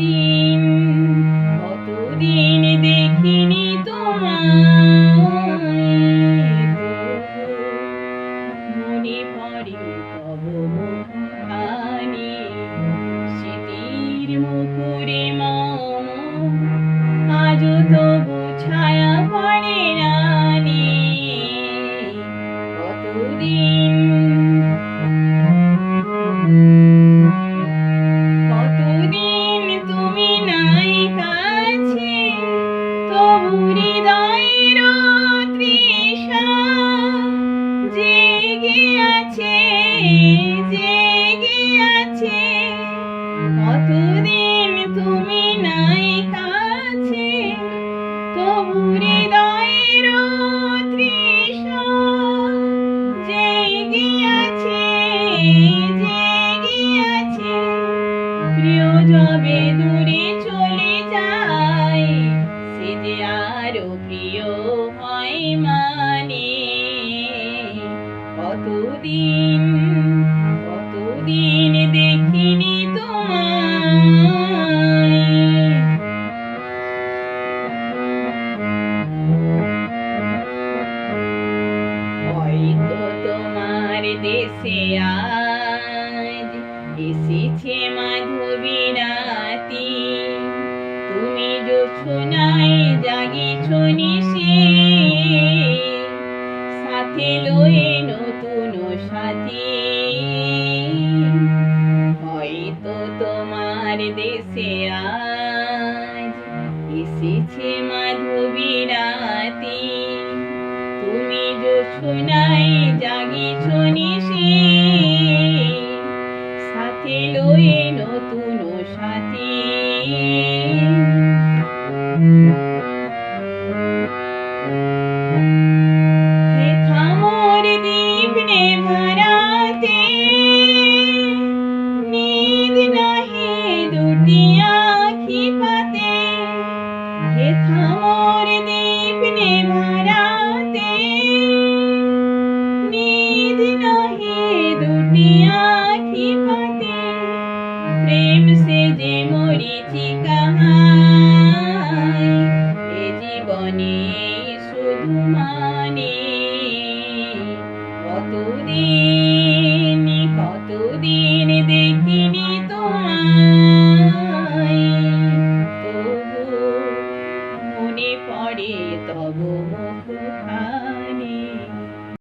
কতদিন কতদিন দেখিনি তোমার মনে পড়ে তব মুখানি তবু ছায়া কতদিন তুমি নাই কাছে? তবু হৃদয়ের তৃষা প্রিয় জবে দূরে চলে যায় সে প্রিয় হয় মানে। কতদিন দেশে আজ এসেছে মাধবী রাতি তুমি জোছনায় জাগিছ নিশে, সাথে লয়ে নতুন সাথী। হয়তো তোমার দেশে আজ এসেছে মাধবী তুমি জোছনায় জাগিছ নিশে। সাথে লয়ে নতুন সাথী। প্রেম সে যে মরিচিকা এ জীবনে, শুধু মানে কতদিন কতদিন দেখিনি তোমায়, তবু মনে পড়ে, তব মুখ